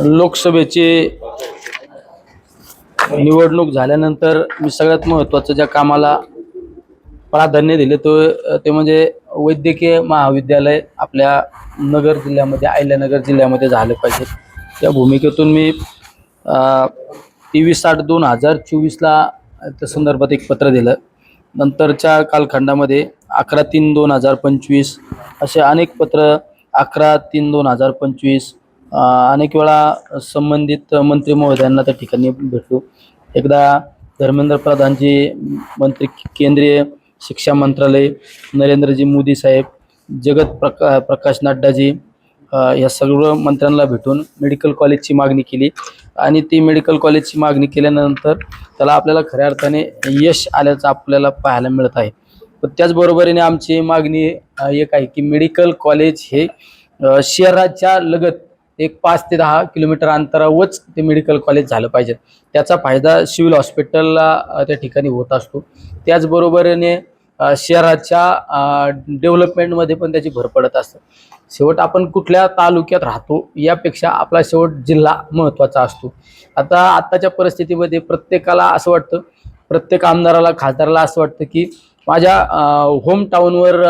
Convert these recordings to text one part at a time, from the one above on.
लोकसभेची निवडणूक झाल्यानंतर मी सगळ्यात महत्त्वाचं ज्या कामाला प्राधान्य दिले तो ते म्हणजे वैद्यकीय महाविद्यालय आपल्या नगर जिल्ह्यामध्ये अहिल्यानगर जिल्ह्यामध्ये झालं पाहिजे. त्या भूमिकेतून मी तेवीस आठ दोन हजार चोवीसला त्या संदर्भात एक पत्र दिलं. नंतरच्या कालखंडामध्ये अकरा तीन दोन हजार पंचवीस असे अनेक पत्र अकरा तीन दोन हजार पंचवीस अनेक वेळा संबंधित मंत्री महोदयांना त्या ठिकाणी भेटलो एकदा धर्मेंद्र प्रधानजी मंत्री केंद्रीय शिक्षा मंत्रालय नरेंद्रजी मोदी साहेब जगत प्रका प्रकाश नड्डाजी या सर्व मंत्र्यांना भेटून मेडिकल कॉलेजची मागणी केली. आणि ती मेडिकल कॉलेजची मागणी केल्यानंतर त्याला आपल्याला खऱ्या अर्थाने यश आल्याचं आपल्याला पाहायला मिळत आहे. पण त्याचबरोबरीने आमची मागणी एक आहे की मेडिकल कॉलेज हे शहराच्या लगत एक पाच ते दहा किलोमीटर अंतरावरच ते मेडिकल कॉलेज झालं पाहिजे. त्याचा फायदा सिव्हिल हॉस्पिटलला त्या ठिकाणी होत असतो. त्याचबरोबरीने शहराच्या डेव्हलपमेंटमध्ये पण त्याची भर पडत असतं. शेवट आपण कुठल्या तालुक्यात राहतो यापेक्षा आपला शेवट जिल्हा महत्त्वाचा असतो. आता आत्ताच्या परिस्थितीमध्ये प्रत्येकाला असं वाटतं प्रत्येक आमदाराला खासदाराला असं वाटतं की माझ्या होम टाऊनवर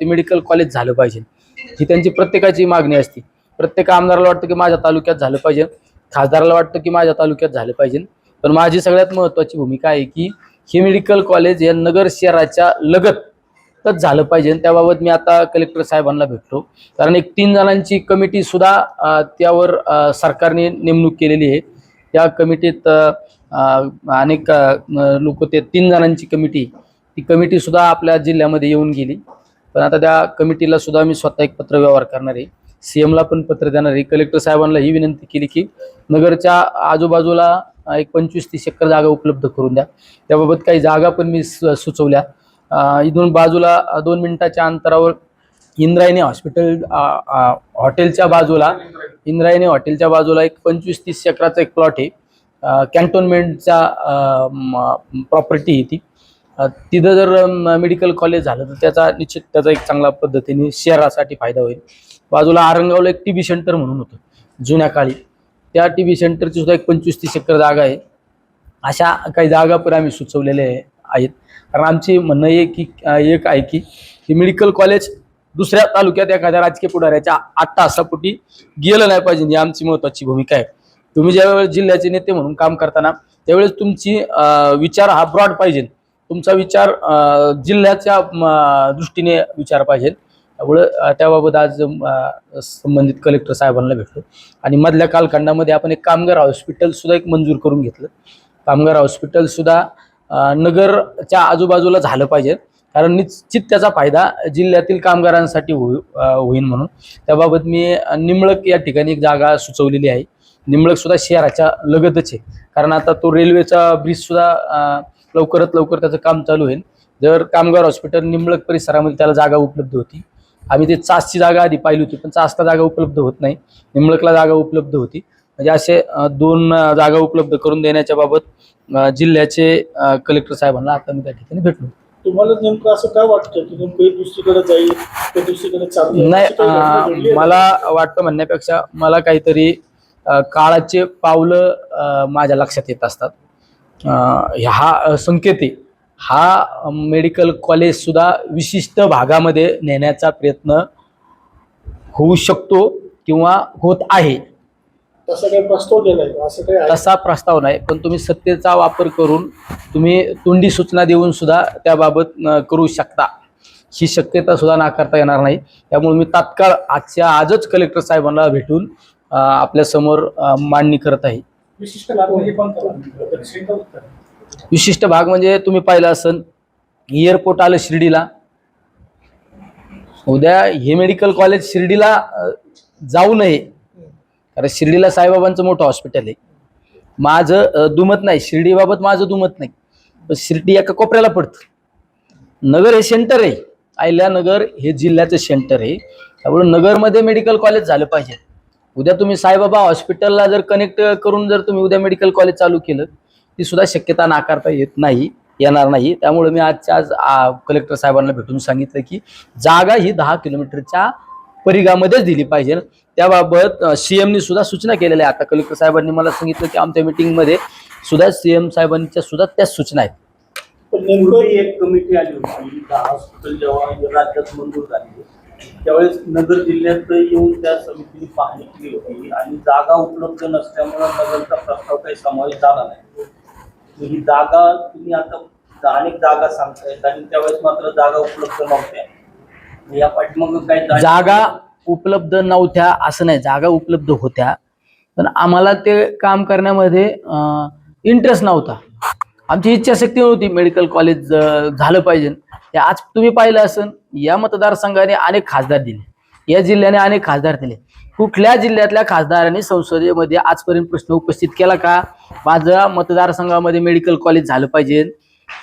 ते मेडिकल कॉलेज झालं पाहिजे. ही त्यांची प्रत्येकाची मागणी असते. प्रत्येक आमदाराला वाटतं की माझ्या तालुक्यात झालं पाहिजे. खासदाराला वाटतं की माझ्या तालुक्यात झालं पाहिजे. पण माझी सगळ्यात महत्त्वाची भूमिका आहे की हे मेडिकल कॉलेज या नगर शहराच्या लगतच झालं पाहिजे. त्याबाबत मी आता कलेक्टर साहेबांना भेटलो. कारण एक तीन जणांची कमिटी सुद्धा त्यावर सरकारने नेमणूक केलेली आहे. त्या कमिटीत अनेक लोक ते तीन जणांची कमिटी ती कमिटी सुद्धा आपल्या जिल्ह्यामध्ये येऊन गेली. पण आता त्या कमिटीला सुद्धा मी स्वतः एक पत्र व्यवहार करणार आहे. सी एमला पण पत्र देणार आहे. कलेक्टर साहेबांना ही विनंती केली की नगरच्या आजूबाजूला एक पंचवीस तीस एकर जागा उपलब्ध करून द्या. त्याबाबत काही जागा पण मी सुचवल्या. इथून बाजूला दोन मिनिटाच्या अंतरावर इंद्रायणी हॉस्पिटल हॉटेलच्या बाजूला इंद्रायणी हॉटेलच्या बाजूला एक पंचवीस तीस एकराचा एक प्लॉट आहे. कॅन्टोनमेंटचा प्रॉपर्टी आहे ती. तिथं जर मेडिकल कॉलेज झालं तर त्याचा निश्चित त्याचा एक चांगला पद्धतीने शहरासाठी फायदा होईल. बाजूला आरंगावला एक टी बी सेंटर म्हणून होतं जुन्या काळी. त्या टी बी सेंटरची सुद्धा एक पंचवीस तीस एकर जागा आहे. अशा काही जागा पण आम्ही सुचवलेल्या आहेत. कारण आमची म्हणणं आहे की एक आहे की हे मेडिकल कॉलेज दुसऱ्या तालुक्यात एखाद्या राजकीय पुढाऱ्याच्या आठ तासापोटी गेलं नाही पाहिजे. ही आमची महत्त्वाची भूमिका आहे. तुम्ही ज्यावेळेस जिल्ह्याचे नेते म्हणून काम करताना त्यावेळेस तुमची विचार हा ब्रॉड पाहिजे. तुमचा विचार जिल्ह्याच्या म, दृष्टीने विचार पाहिजे. त्यामुळं त्याबाबत आज संबंधित कलेक्टर साहेबांना भेटलो. आणि मधल्या कालखंडामध्ये आपण एक कामगार हॉस्पिटल सुद्धा एक मंजूर करून घेतलं. कामगार हॉस्पिटल सुद्धा नगरच्या आजूबाजूला झालं पाहिजे. कारण निश्चित त्याचा फायदा जिल्ह्यातील कामगारांसाठी होई होईन होईल म्हणून. त्याबाबत मी अ, निंबळक या ठिकाणी एक जागा सुचवलेली आहे. निंबळक सुद्धा शहराच्या लगतच आहे. कारण आता तो रेल्वेचा ब्रिज सुद्धा लवकरात लवकर त्याचं काम चालू होईल. जर कामगार हॉस्पिटल निंबळक परिसरामध्ये त्याला जागा उपलब्ध होती आम्ही ते चासची जागा आधी पाहिली होती पण चासला जागा उपलब्ध होत नाही. निंबळकला जागा उपलब्ध होती. म्हणजे असे दोन जागा उपलब्ध करून देण्याच्या बाबत जिल्ह्याचे कलेक्टर साहेबांना आता मी त्या ठिकाणी भेटलो. तुम्हाला नेमकं असं काय वाटतं की नेमकं दुसरीकडे जाईल दुसरीकडे नाही मला वाटतं म्हणण्यापेक्षा मला काहीतरी काळाचे पावलं माझ्या लक्षात येत असतात. हा अ, संकेत हा मेडिकल कॉलेज सुद्धा विशिष्ट भागामध्ये नेण्याचा प्रयत्न होऊ शकतो किंवा होत आहे तसं काही प्रस्ताव दिलाय का? असं काही? तसा प्रस्ताव नाही पण तुम्ही सत्तेचा वापर करून तुम्ही तोंडी सूचना देऊन सुद्धा त्याबाबत करू शकता ही शक्यता सुद्धा नाकारता येणार नाही त्यामुळे मी तात्काळ आजच्या आजच कलेक्टर साहेबांना भेटून आपल्यासमोर मांडणी करत आहे विशिष्ट विशिष्ट भाग म्हणजे तुम्ही पाहिलं असन एअरपोर्ट आलं शिर्डीला. उद्या हे मेडिकल कॉलेज शिर्डीला जाऊ नये. कारण शिर्डीला साईबाबांचं मोठं हॉस्पिटल आहे. माझं दुमत नाही. शिर्डीबाबत माझं दुमत नाही. पण शिर्डी एका कोपऱ्याला पडतं. नगर हे सेंटर आहे. अहिल्यानगर हे जिल्ह्याचं सेंटर आहे. त्यामुळे नगरमध्ये मेडिकल कॉलेज झालं पाहिजे. उद्या तुम्ही साईबाबा हॉस्पिटलला जर कनेक्ट करून जर तुम्ही उद्या मेडिकल कॉलेज चालू केलं ती सुद्धा शक्यता नाकारता येत नाही येणार नाही. त्यामुळे मी आजच्या आज कलेक्टर साहेबांना भेटून सांगितलं की जागा ही दहा किलोमीटरच्या परिघामध्येच दिली पाहिजे. त्याबाबत सीएमनी सुद्धा सूचना केलेल्या आहे आता कलेक्टर साहेबांनी मला सांगितलं की आमच्या मिटिंगमध्ये सुद्धा सीएम साहेबांच्या सुद्धा त्याच सूचना आहेत. एक कमिटी आली होती दहा हॉस्पिटल जेव्हा राज्यात मंजूर झाली. त्यावेळेस नगर जिल्ह्यात येऊन त्या समितीने पाहणी केली होती आणि जागा उपलब्ध नसल्यामुळे नगरचा प्रस्ताव काही समावेश झाला नाही. ही जागा तुम्ही आता अनेक जागा सांगतायत आणि त्यावेळेस मात्र जागा उपलब्ध नव्हत्या. या पाठीमाग काही जागा उपलब्ध नव्हत्या असं नाही जागा उपलब्ध होत्या. पण आम्हाला ते काम करण्यामध्ये इंटरेस्ट नव्हता. आमची इच्छाशक्ती नव्हती मेडिकल कॉलेज झालं पाहिजे. आज तुम्ही पाहिलं असन या मतदारसंघाने अनेक खासदार दिले. या जिल्ह्याने अनेक खासदार दिले. कुठल्या जिल्ह्यातल्या खासदारांनी संसदेमध्ये आजपर्यंत प्रश्न उपस्थित केला का? माझ्या मतदारसंघामध्ये मेडिकल कॉलेज झालं पाहिजे.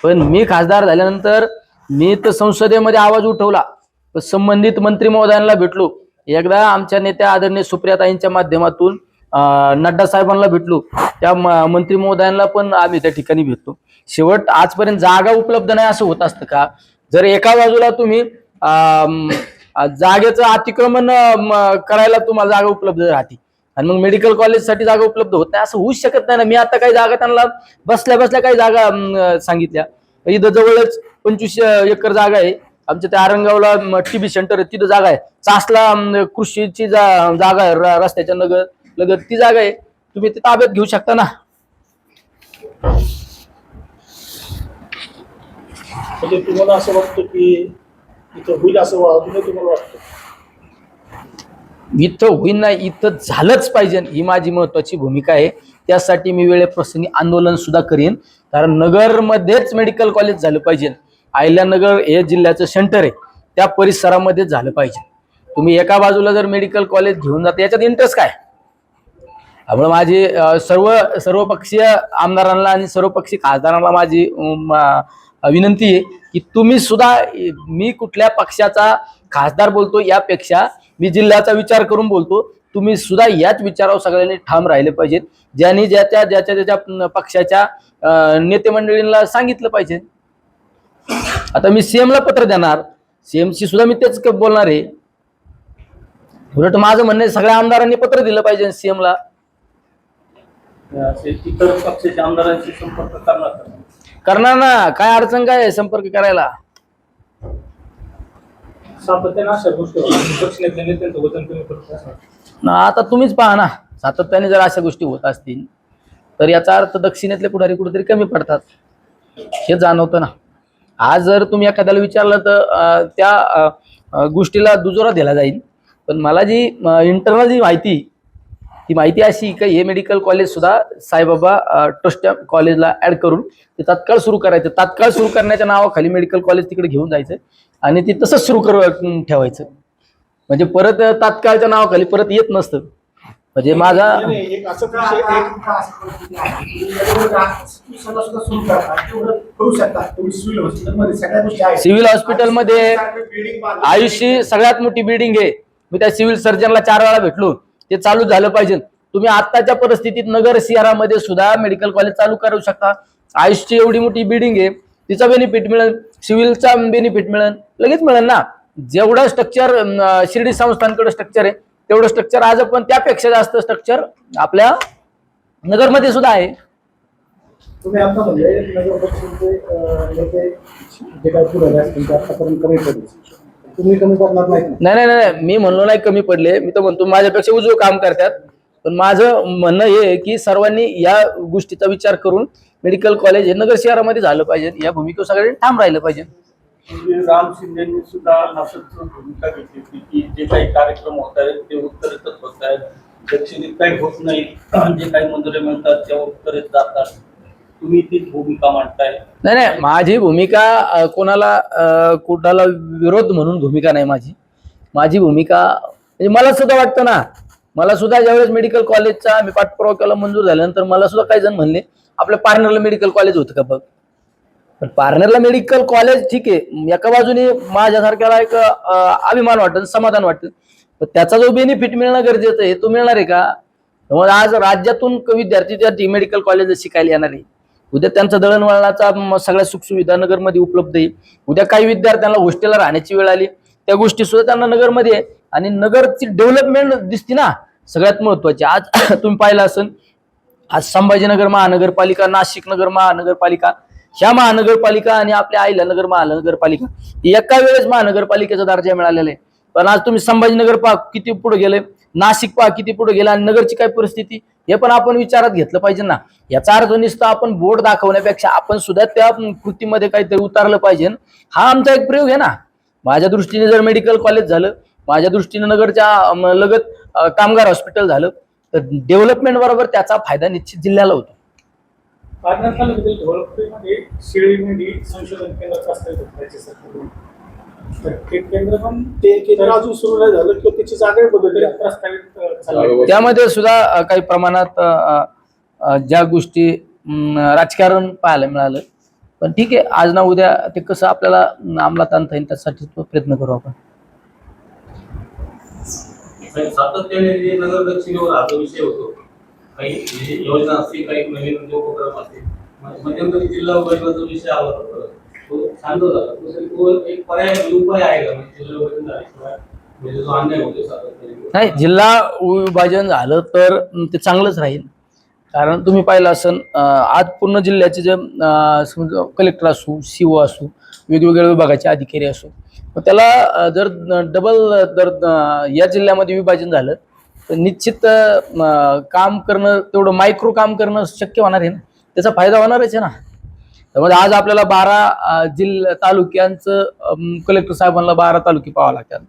पण मी खासदार झाल्यानंतर मी तर संसदेमध्ये आवाज उठवला. संबंधित मंत्री महोदयांना भेटलो. एकदा आमच्या नेत्या आदरणीय सुप्रियाताईंच्या माध्यमातून नड्डा साहेबांना भेटलो. त्या मंत्री महोदयांना पण आम्ही त्या ठिकाणी भेटतो. शेवट आजपर्यंत जागा उपलब्ध नाही असं होत असतं का? जर एका बाजूला तुम्ही जागेचं अतिक्रमण करायला तुम्हाला जागा उपलब्ध राहते. आणि मग मेडिकल कॉलेजसाठी जागा उपलब्ध होत नाही असं होऊच शकत नाही ना. मी आता काही जागा त्यांना बसल्या बसल्या काही जागा सांगितल्या. इथं जवळच पंचवीस एकर जागा आहे. आमच्या त्या आरंगावला टीबी सेंटर आहे. तिथं जागा आहे. चासला कृषीची जा- जागा आहे र- रस्त्याच्या नगर लगत ती जागा आहे. तुम्ही ती ताब्यात घेऊ शकता ना. म्हणजे तुम्हाला असं वाटतं की इथं होईल असं अजूनही तुम्हाला वाटतं? इथं होईन नाही इथं झालंच पाहिजे. ही माझी महत्वाची भूमिका आहे. त्यासाठी मी वेळेप्रसंगी आंदोलन सुद्धा करीन. कारण नगरमध्येच मेडिकल कॉलेज झालं पाहिजे. आयल्यानगर हे जिल्ह्याचं सेंटर आहे. त्या परिसरामध्येच झालं पाहिजे. तुम्ही एका बाजूला जर मेडिकल कॉलेज घेऊन जाता याच्यात इंटरेस्ट काय? त्यामुळे माझी सर्व सर्वपक्षीय आमदारांना आणि सर्वपक्षीय खासदारांना माझी विनंती आहे की तुम्ही सुद्धा मी कुठल्या पक्षाचा खासदार बोलतो यापेक्षा मी जिल्ह्याचा विचार करून बोलतो तुम्ही सुद्धा याच विचारावर सगळ्यांनी ठाम राहिले पाहिजेत. ज्यांनी ज्याच्या ज्याच्या त्याच्या पक्षाच्या नेते मंडळींना सांगितलं पाहिजे. आता मी सीएमला पत्र देणार. सीएमशी सुद्धा मी तेच बोलणार आहे. उलट माझं म्हणणं आहे सगळ्या आमदारांनी पत्र दिलं पाहिजे सीएमला इतर पक्षाच्या आमदारांशी संपर्क करणार करणार ना काय अडचण काय आहे? संपर्क करायला. सातत्याने अशा गोष्टी होतात. पक्ष नेत्यांनी त्यांचं वजन कमी करत असतात. ना आता तुम्हीच पहा ना सातत्याने जर अशा गोष्टी होत असतील तर याचा अर्थ दक्षिणेतले पुढारी कुठेतरी कमी पडतात. हे जाणवतं ना. आज जर तुम्ही एखाद्याला विचारलं तर अं, त्या अं, अं, गोष्टीला दुजोरा दिला जाईल. पण मला जी इंटरनल जी माहिती ती माहिती अशी का हे मेडिकल कॉलेज सुद्धा साईबाबा ट्रस्ट कॉलेजला ऍड करून ते तात्काळ सुरू करायचं तात्काळ सुरू करण्याच्या नावाखाली मेडिकल कॉलेज तिकडे घेऊन जायचं आणि ते तसंच सुरू कर ठेवायचं म्हणजे परत तात्काळच्या नावाखाली परत येत नसतं म्हणजे माझा सिव्हिल हॉस्पिटलमध्ये आयुषी सगळ्यात मोठी बिल्डिंग आहे मी त्या सिव्हिल सर्जनला चार वेळा भेटलो ते चालू झालं पाहिजे. तुम्ही आताच्या परिस्थितीत नगर शहरामध्ये सुद्धा मेडिकल कॉलेज चालू करू शकता. आयुषची एवढी मोठी बिल्डिंग आहे. तिचा बेनिफिट मिळेल. सिव्हिलचा बेनिफिट मिळेल. लगेच मिळेल ना. जेवढं स्ट्रक्चर शिर्डी संस्थांकडे स्ट्रक्चर आहे तेवढं स्ट्रक्चर आज पण त्यापेक्षा जास्त स्ट्रक्चर आपल्या नगरमध्ये सुद्धा आहे. तुम्ही आता म्हणजे नगर परिषदेचे जे काही पुढे असतील ते आतापर्यंत कमी पडले तुम्ही कमी पडणार नाही? नाही नाही. मी म्हणलो नाही कमी पडले. मी तर म्हणतो माझ्यापेक्षा उजव काम करतात. पण माझं म्हणणं हे आहे की सर्वांनी या गोष्टीचा विचार करून मेडिकल कॉलेज हे नगर शहरामध्ये झालं पाहिजे. या भूमिकेवर सगळ्यांनी ठाम राहिलं पाहिजे. म्हणजे राम शिंदेनी सुद्धा भूमिका घेतली होती की जे काही कार्यक्रम होत आहेत ते उत्तरेतच होत आहेत. दक्षिणेत काही होत नाही. जे काही मंजुरे मिळतात त्या उत्तरेत जातात. तुम्ही ती भूमिका मांडताय? नाही नाही माझी भूमिका कोणाला कुणाला विरोध म्हणून भूमिका नाही माझी. माझी भूमिका म्हणजे मला सुद्धा वाटतं ना मला सुद्धा ज्यावेळेस मेडिकल कॉलेजचा मी पाठपुरावा केला मंजूर झाल्यानंतर मला सुद्धा काही जण म्हणले आपल्या पार्नरला मेडिकल कॉलेज होतं का बघ? पण पार्नरला मेडिकल कॉलेज ठीक आहे एका बाजूने माझ्यासारख्याला एक अभिमान वाटेल समाधान वाटेल पण त्याचा जो बेनिफिट मिळणं गरजेचं आहे तो मिळणार आहे का? त्यामुळे आज राज्यातून विद्यार्थी विद्यार्थी मेडिकल कॉलेज शिकायला येणार आहे. उद्या त्यांचा दळणवळणाचा सगळ्या सुखसुविधा नगरमध्ये उपलब्ध आहे. उद्या काही विद्यार्थ्यांना हॉस्टेलला राहण्याची वेळ आली. त्या गोष्टी सुद्धा त्यांना नगरमध्ये आणि नगरची डेव्हलपमेंट दिसते ना सगळ्यात महत्वाची आज तुम्ही पाहिलं असेल आज संभाजीनगर महानगरपालिका नाशिक नगर महानगरपालिका ह्या महानगरपालिका आणि आपल्या आईला नगर महानगरपालिका एका वेळेस महानगरपालिकेचा दर्जा मिळालेला आहे. पण आज तुम्ही संभाजीनगर पहा किती पुढे गेले. नाशिक पहा किती पुढे गेले. आणि नगरची काय परिस्थिती? हे पण आपण विचारात घेतलं पाहिजे ना. याचा अर्थ नुसतं आपण बोर्ड दाखवण्यापेक्षा आपण सुद्धा त्या कृतीमध्ये काहीतरी उतारलं पाहिजे. हा आमचा एक प्रयोग आहे ना. माझ्या दृष्टीने जर मेडिकल कॉलेज झालं माझ्या दृष्टीने नगरच्या लगत कामगार हॉस्पिटल झालं तर डेव्हलपमेंट बरोबर त्याचा फायदा निश्चित जिल्ह्याला होतो. पाटणा तालुक्यातील संशोधन ते केंद्र पण ते केंद्र अजून सुरू नाही झालं किंवा त्याची जागा बदलली प्रस्तावित अं, चाललंय. त्यामध्ये सुद्धा काही प्रमाणात अं, अं, ज्या गोष्टी राजकारण पाहायला मिळालं. पण ठीक आहे आज ना उद्या ते कसं आपल्याला अंमलात आणता येईल त्यासाठी तो प्रयत्न करू आपण. सातत्याने जे नगर दक्षिणेवर हा जो विषय होतो काही योजना असतील काही नवीन म्हणजे उपक्रम असतील म- मध्यंतरी जिल्हा विभाजनाचा विषय आला होता. तो शांत झाला तो एक पर्याय म्हणजे उपाय आहे का? म्हणजे, म्हणजे जो अन्याय होतो सातत्याने नाही जिल्हा विभाजन झालं तर ते चांगलंच राहील. कारण तुम्ही पाहिलं असन आज पूर्ण जिल्ह्याचे जे समजा कलेक्टर असू सी ओ असू वेगवेगळ्या विभागाचे अधिकारी असू मग त्याला जर डबल जर या जिल्ह्यामध्ये विभाजन झालं तर निश्चित काम करणं तेवढं मायक्रो काम करणं शक्य होणार आहे ना? त्याचा फायदा होणारच आहे ना? त्यामध्ये आज आपल्याला बारा जिल्हा तालुक्यांचं कलेक्टर साहेबांना बारा तालुके पाहावं लागतात.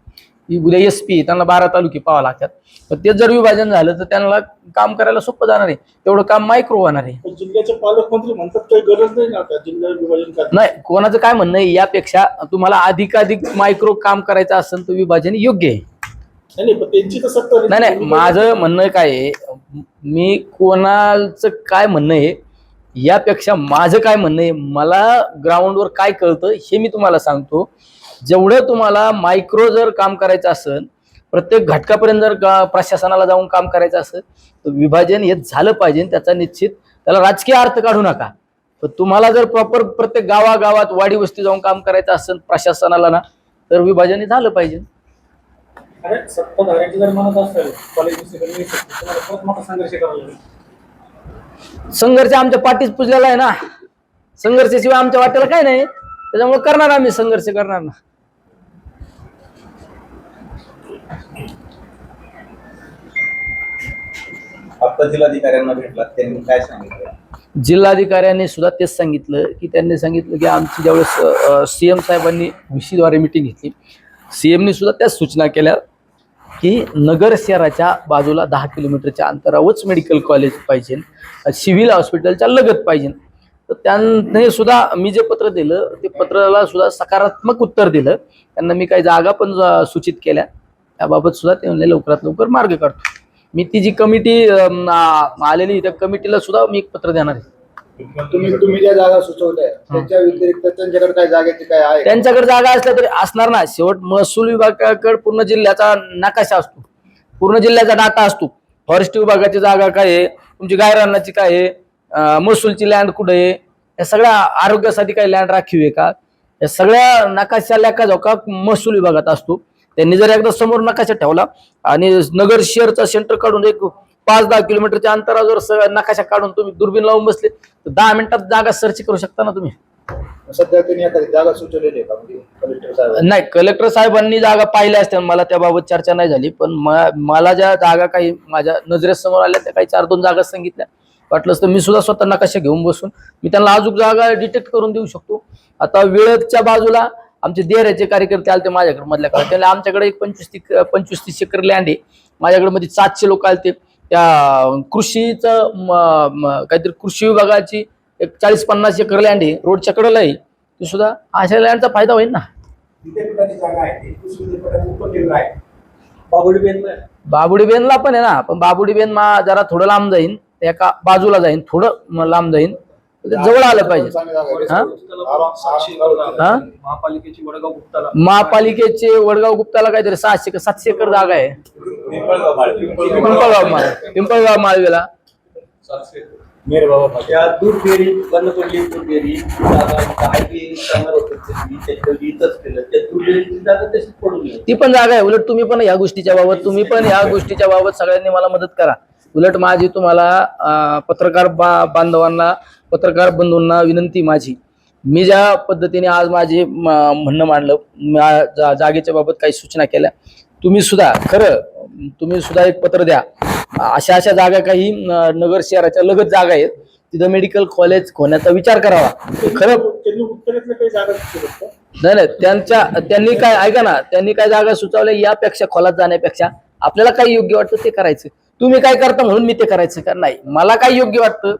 उद्या एस पी त्यांना बारा तालुके पाहावं लागतात. पण ते जर विभाजन झालं तर त्यांना काम करायला सोपं जाणार आहे. तेवढं काम मायक्रो होणार आहे. जिल्ह्याचे पालकमंत्री म्हणतात काही गरज नाही ना आता जिल्हा विभाजन करायचं नाही कोणाचं काय म्हणणं आहे यापेक्षा तुम्हाला अधिकाधिक मायक्रो काम करायचं असेल तर विभाजन योग्य आहे. नाही नाही. माझं म्हणणं काय आहे मी कोणाचं काय म्हणणं आहे यापेक्षा माझं काय म्हणणं आहे मला ग्राउंडवर काय कळतं हे मी तुम्हाला सांगतो. जेवढं तुम्हाला मायक्रो जर काम करायचं असेल प्रत्येक घटकापर्यंत जर प्रशासनाला जाऊन काम करायचं असेल तर विभाजन हे झालं पाहिजे त्याचा निश्चित त्याला राजकीय अर्थ काढू नका. पण तुम्हाला जर प्रॉपर प्रत्येक गावागावात वाडी वस्ती जाऊन काम करायचं असेल प्रशासनाला ना तर विभाजन हे झालं पाहिजे. अरे सत्ताधाऱ्यांची जर म्हणत असेल कॉलेज तुम्हाला खूप मोठा संघर्ष करावा लागेल. संघर्ष आमच्या पाठीच पुजलेला आहे ना. संघर्षाशिवाय आमच्या वाट्याला काय नाही. त्याच्यामुळे करणार आम्ही संघर्ष करणार ना. जिल्हाधिकाऱ्यांना भेटला त्यांनी काय सांगितलं? जिल्हाधिकाऱ्यांनी सुद्धा तेच सांगितलं की त्यांनी सांगितलं की आमची ज्यावेळेस सीएम साहेबांनी व्हीसीद्वारे मिटिंग घेतली. सीएमनी सुद्धा त्याच सूचना केल्या. की नगर शहराच्या बाजूला दहा किलोमीटरच्या अंतरावरच मेडिकल कॉलेज पाहिजे सिव्हिल हॉस्पिटलच्या लगत पाहिजे. तर त्यांनी सुद्धा मी जे पत्र दिलं ते पत्राला सुद्धा सकारात्मक उत्तर दिलं. त्यांना मी काही जागा पण सूचित केल्या. त्याबाबत सुद्धा ते म्हणले लवकरात लवकर मार्ग काढतो. मी ती जी कमिटी आलेली त्या कमिटीला सुद्धा मी एक पत्र देणार आहे. तुम्ही तुम्ही ज्या जागा सुचवताय त्याच्या व्यतिरिक्त त्यांच्याकडे काय जागेची काय आहे? त्यांच्याकडे जागा असल्या तरी असणार ना शेवट महसूल विभागाकडे पूर्ण जिल्ह्याचा नकाशा असतो. पूर्ण जिल्ह्याचा डाटा असतो. फॉरेस्ट विभागाची जागा काय आहे? तुमची गायरानाची काय आहे? महसूलची लँड कुठे आहे? या सगळ्या आरोग्यासाठी काही लँड राखीव आहे का? या सगळ्या नकाशा लेखा जोखा महसूल विभागात असतो. त्यांनी जर एकदा समोर नकाशा ठेवला आणि नगर शहरचा सेंटर काढून एक पाच दहा किलोमीटरच्या अंतरावर सगळा नकाशा काढून तुम्ही दुर्बीन लावून बसले तर दहा मिनिटात जागा सर्च करू शकता ना तुम्ही? सध्या त्यांनी एखादी जागा सुचवलेली आहे का म्हणजे कलेक्टर साहेब नाही कलेक्टर साहेबांनी जागा पाहिल्या असत्या मला त्याबाबत चर्चा नाही झाली पण म- मला ज्या जागा काही माझ्या नजरेसमोर आल्या त्या काही चार दोन जागा सांगितल्या. वाटलंच तर मी सुद्धा स्वतः नकाशा घेऊन बसून मी त्यांना अजून जागा डिटेक्ट करून देऊ शकतो. आता वेळच्या बाजूला आमचे देऱ्याचे कार्यकर्ते आले ते माझ्याकडे मधल्या काळात. त्याला आमच्याकडे एक पंचवीस ती पंचवीस तीस एकर लँड आहे. माझ्याकडे मध्ये सातशे लोक आले ते त्या कृषीचं काहीतरी कृषी विभागाची एक चाळीस पन्नास एकर लँड आहे. रोडच्या कडेला आहे ती सुद्धा अशा लँडचा फायदा होईल ना. विद्यापीठाची जागा आहे ती. कृषी विद्यापीठात उपकेंद्र आहे. बाबुडी बेनला बाबुडी बेनला पण आहे ना. पण बाबुडी बेन मा जरा थोडं लांब जाईन. एका बाजूला जाईन. थोडं लांब जाईन. जवळ आलं पाहिजे. हा? हा महापालिकेची वडगाव गुप्ताला महापालिकेचे वडगाव गुप्ताला काहीतरी सहाशे का सातशे एकर जागा आहे पिंपळगाव माळी. पिंपळगाव माळ पिंपळगाव माळवेला मेरे बाबा दूध डेअरी बंद पडली दूध डेअरी ती पण जागा आहे उलट तुम्ही पण या गोष्टीच्या बाबत तुम्ही पण या गोष्टीच्या बाबत सगळ्यांनी मला मदत करा उलट माझी तुम्हाला पत्रकार बांधवांना पत्रकार बंधूंना विनंती माझी. मी ज्या पद्धतीने आज माझे म्हणणं मांडलं जागेच्या बाबत काही सूचना केल्या तुम्ही सुद्धा खरं तुम्ही सुद्धा एक पत्र द्या. अशा अशा जागा काही नगर शहराच्या लगत जागा आहेत. तिथं मेडिकल कॉलेज होण्याचा विचार करावा. खरं? नाही नाही त्यांच्या त्यांनी काय ऐका ना त्यांनी काय जागा सुचवल्या यापेक्षा खोलात जाण्यापेक्षा आपल्याला काय योग्य वाटतं ते करायचं. तुम्ही काय करता म्हणून मी ते करायचं का? नाही मला काय योग्य वाटतं?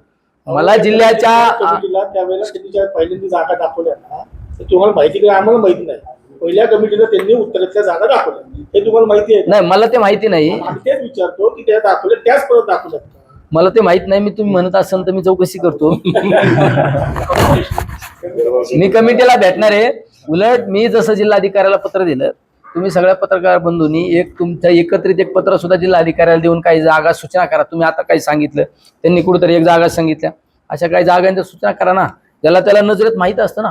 मला जिल्ह्याच्या कमिटीला त्यावेळेला त्यांनी ज्या पहिल्यांदा जागा दाखवल्या ना ते तुम्हाला माहिती काय आम्हाला माहिती नाही. पहिल्या कमिटीला त्यांनी उत्तरेतल्या जागा दाखवल्या. हे तुम्हाला माहिती आहे? नाही मला ते माहिती नाही. आम्ही तेच विचारतो की त्या दाखवल्या त्याच परत दाखवल्यात का? मला ते माहीत नाही मी तुम्ही म्हणत असाल तर मी चौकशी करतो. मी कमिटीला भेटणार आहे. उलट मी जसं जिल्हाधिकाऱ्याला पत्र दिलं तुम्ही सगळ्या पत्रकार बंधूंनी एक तुमच्या एकत्रित एक पत्र सुद्धा जिल्हाधिकाऱ्याला देऊन काही जागा सूचना करा. तुम्ही आता काही सांगितलं त्यांनी कुठेतरी एक जागा सांगितल्या. अशा काही जागांच्या सूचना करा ना. ज्याला त्याला नजरेत माहीत असतं ना.